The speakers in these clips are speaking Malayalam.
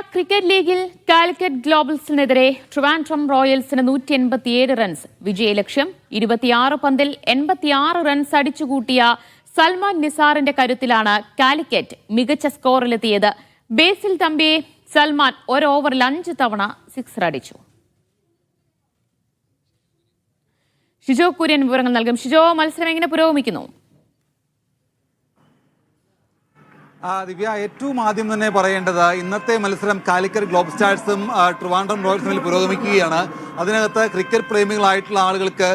ക്രിക്കറ്റ് ലീഗിൽ കാലിക്കറ്റ് ഗ്ലോബൽസിനെതിരെ ട്രിവാൻഡ്രം റോയൽസിന് നൂറ്റി എൺപത്തിയേഴ് റൺസ് വിജയലക്ഷ്യം ഇരുപത്തിയാറ് പന്തിൽ എൺപത്തിയാറ് റൺസ് അടിച്ചുകൂട്ടിയ സൽമാൻ നിസാറിന്റെ കരുത്തിലാണ് കാലിക്കറ്റ് മികച്ച സ്കോറിലെത്തിയത്. ബേസിൽ തമ്പിയെ സൽമാൻ ഒരു ഓവറിൽ അഞ്ച് തവണ സിക്സർ അടിച്ചു. ഷിജോ കുര്യൻ വിവരങ്ങൾ നൽകും. ഷിജോ മത്സരം എങ്ങനെ പുരോഗമിക്കുന്നു ആ, ദിവ്യ ഏറ്റവും ആദ്യം തന്നെ പറയേണ്ടത് ഇന്നത്തെ മത്സരം കാലിക്കറ്റ് ഗ്ലോബ് സ്റ്റാർസും ട്രിവാൻഡ്രം റോയൽസും തമ്മിൽ പുരോഗമിക്കുകയാണ്. അതിനകത്ത് ക്രിക്കറ്റ് പ്രേമികളായിട്ടുള്ള ആളുകൾക്ക്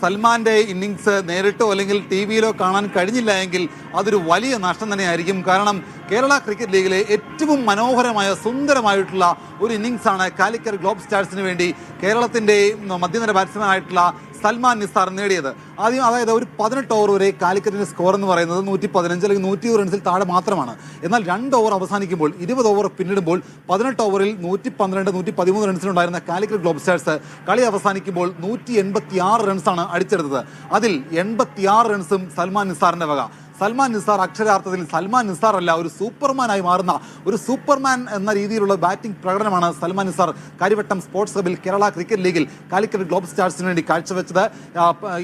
സൽമാന്റെ ഇന്നിങ്സ് നേരിട്ടോ അല്ലെങ്കിൽ ടി വിയിലോ കാണാൻ കഴിഞ്ഞില്ല എങ്കിൽ അതൊരു വലിയ നഷ്ടം തന്നെയായിരിക്കും. കാരണം കേരള ക്രിക്കറ്റ് ലീഗിലെ ഏറ്റവും മനോഹരമായ സുന്ദരമായിട്ടുള്ള ഒരു ഇന്നിങ്സ് ആണ് കാലിക്കറ്റ് ഗ്ലോബ് സ്റ്റാർസിന് വേണ്ടി കേരളത്തിന്റെ മധ്യനിര ബാറ്റ്സ്മാൻ ആയിട്ടുള്ള സൽമാൻ നിസാർ നേടിയത്. ആദ്യം അതായത് ഒരു പതിനെട്ട് ഓവർ വരെ കാലിക്കറ്റിന്റെ സ്കോർ എന്ന് പറയുന്നത് നൂറ്റി പതിനഞ്ച് അല്ലെങ്കിൽ നൂറ്റി റൺസിൽ താഴെ മാത്രമാണ്. എന്നാൽ രണ്ട് ഓവർ അവസാനിക്കുമ്പോൾ ഇരുപത് ഓവർ പിന്നിടുമ്പോൾ പതിനെട്ട് ഓവറിൽ നൂറ്റി പന്ത്രണ്ട് നൂറ്റി പതിമൂന്ന് റൺസിലുണ്ടായിരുന്ന കാലിക്കറ്റ് ഗ്ലോബ് സ്റ്റാർസ് കളി അവസാനിക്കുമ്പോൾ നൂറ്റി എൺപത്തി ആറ് റൺസാണ് അടിച്ചെടുത്തത്. അതിൽ എൺപത്തിയാറ് റൺസും സൽമാൻ നിസാറിന്റെ വക. സൽമാൻ നിസാർ അക്ഷരാർത്ഥത്തിൽ സൽമാൻ നിസാർ അല്ല ഒരു സൂപ്പർമാനായി മാറുന്ന ഒരു സൂപ്പർമാൻ എന്ന രീതിയിലുള്ള ബാറ്റിംഗ് പ്രകടനമാണ് സൽമാൻ നിസാർ കരിവട്ടം സ്പോർട്സ് ക്ലബിൽ കേരള ക്രിക്കറ്റ് ലീഗിൽ കാലിക്കറ്റ് ഗ്ലോബ് സ്റ്റാർസിന് വേണ്ടി കാഴ്ചവെച്ചത്.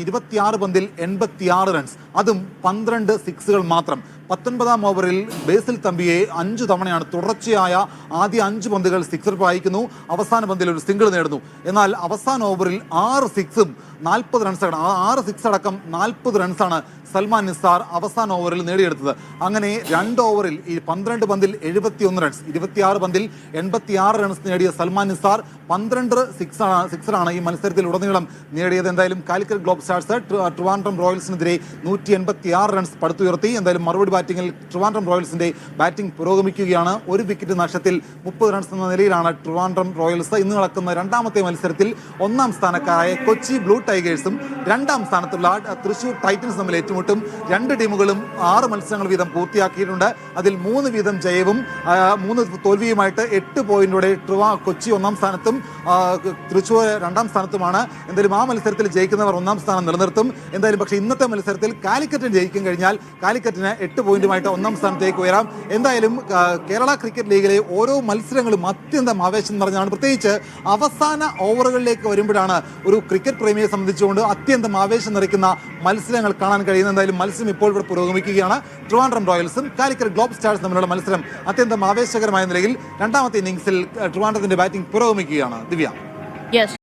ഇരുപത്തിയാറ് പന്തിൽ എൺപത്തിയാറ് റൺസ് അതും പന്ത്രണ്ട് സിക്സുകൾ മാത്രം. പത്തൊൻപതാം ഓവറിൽ ബേസിൽ തമ്പിയെ അഞ്ചു തവണയാണ് തുടർച്ചയായ ആദ്യ അഞ്ച് പന്തുകൾ സിക്സർ പായിക്കുന്നു അവസാന പന്തിൽ ഒരു സിംഗിൾ നേടുന്നു. എന്നാൽ അവസാന ഓവറിൽ ആറ് സിക്സും നാൽപ്പത് റൺസാണ് ആറ് സിക്സ് അടക്കം നാൽപ്പത് റൺസാണ് സൽമാൻ നിസാർ അവസാന ഓവറിൽ നേടിയെടുത്തത്. അങ്ങനെ രണ്ട് ഓവറിൽ ഈ പന്ത്രണ്ട് പന്തിൽ എഴുപത്തിയൊന്ന് റൺസ് ഇരുപത്തിയാറ് പന്തിൽ എൺപത്തിയാറ് റൺസ് നേടിയ സൽമാൻ നിസാർ പന്ത്രണ്ട് സിക്സ് സിക്സറാണ് ഈ മത്സരത്തിൽ ഉടനീളം നേടിയത്. എന്തായാലും കാലിക്കറ്റ് ഗ്ലോബ് സ്റ്റാർസ് ട്രിവാൻഡ്രം റോയൽസിനെതിരെ നൂറ്റി എൺപത്തി ആറ് റൺസ് പടുത്തുയർത്തി. എന്തായാലും മറുപടി ബാറ്റിംഗിൽ ട്രിവാൻഡ്രം റോയൽസിന്റെ ബാറ്റിംഗ് പുരോഗമിക്കുകയാണ്. ഒരു വിക്കറ്റ് നഷ്ടത്തിൽ മുപ്പത് റൺസ് എന്ന നിലയിലാണ് ട്രിവാൻഡ്രം റോയൽസ് ഇന്ന് നടക്കുന്ന രണ്ടാമത്തെ മത്സരത്തിൽ ഒന്നാം സ്ഥാനക്കാരായ കൊച്ചി ബ്ലൂ ടൈഗേഴ്സും രണ്ടാം സ്ഥാനത്തുള്ള തൃശൂർ ടൈറ്റൻസ് തമ്മിൽ ഏറ്റുമുട്ടും. രണ്ട് ടീമുകളും ആറ് മത്സരങ്ങൾ വീതം പൂർത്തിയാക്കിയിട്ടുണ്ട്. അതിൽ മൂന്ന് വീതം ജയവും മൂന്ന് തോൽവിയുമായിട്ട് എട്ട് പോയിന്റോടെ ട്രിവാ കൊച്ചി ഒന്നാം സ്ഥാനത്തും തൃശ്ശൂർ രണ്ടാം സ്ഥാനത്തുമാണ്. എന്തായാലും ആ മത്സരത്തിൽ ജയിക്കുന്നവർ ഒന്നാം സ്ഥാനം നിലനിർത്തും. എന്തായാലും പക്ഷേ ഇന്നത്തെ മത്സരത്തിൽ കാലിക്കറ്റിന് ജയിക്കും കഴിഞ്ഞാൽ കാലിക്കറ്റിന് എട്ട് പോയിന്റുമായിട്ട് ഒന്നാം സ്ഥാനത്തേക്ക് ഉയരാം. എന്തായാലും കേരള ക്രിക്കറ്റ് ലീഗിലെ ഓരോ മത്സരങ്ങളും അത്യന്തം ആവേശം നിറഞ്ഞാണ് പ്രത്യേകിച്ച് അവസാന ഓവറുകളിലേക്ക് വരുമ്പോഴാണ് ഒരു ക്രിക്കറ്റ് പ്രേമിയെ സംബന്ധിച്ചുകൊണ്ട് അത്യന്തം ആവേശം നിറയ്ക്കുന്ന മത്സരങ്ങൾ കാണാൻ കഴിയുന്നത്. എന്തായാലും മത്സരം ഇപ്പോൾ ഇവിടെ പുരോഗമിക്കുകയാണ്. ട്രിവാൻഡ്രം റോയൽസും കാലിക്കറ്റ് ഗ്ലോബ് സ്റ്റാർസ് തമ്മിലുള്ള മത്സരം അത്യന്തം ആവേശകരമായ നിലയിൽ രണ്ടാമത്തെ ഇന്നിംഗ്സിൽ ട്രിവാൻഡ്രത്തിന്റെ ബാറ്റിംഗ് പുരോഗമിക്കുകയാണ്. ദിവ്യ. യെസ്